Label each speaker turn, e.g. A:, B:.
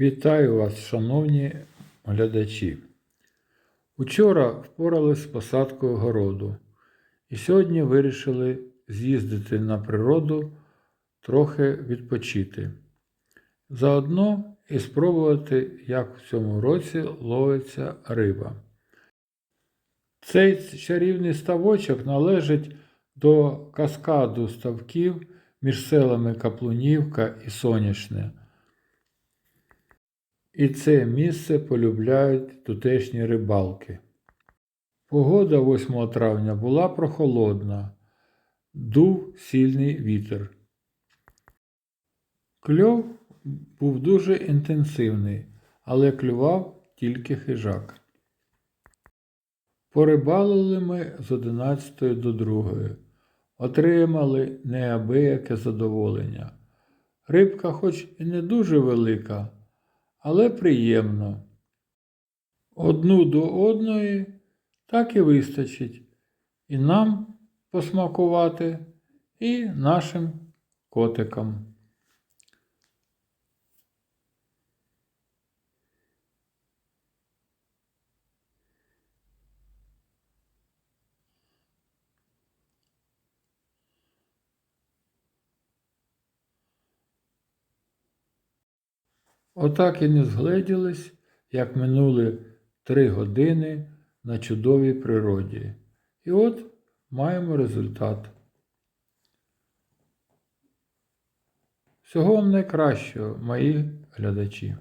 A: Вітаю вас, шановні глядачі. Учора впорались з посадкою городу і сьогодні вирішили з'їздити на природу, трохи відпочити. Заодно і спробувати, як в цьому році ловиться риба. Цей чарівний ставочок належить до каскаду ставків між селами Каплунівка і Соняшне. І це місце полюбляють тутешні рибалки. Погода 8 травня була прохолодна, дув сильний вітер. Кльов був дуже інтенсивний, але клював тільки хижак. Порибалили ми з 11 до 2. Отримали неабияке задоволення. Рибка хоч і не дуже велика, але приємно. Одну до одної так і вистачить і нам посмакувати, і нашим котикам. Отак і не згледілись, як минули три години на чудовій природі. І от маємо результат. Всього вам найкращого, мої глядачі.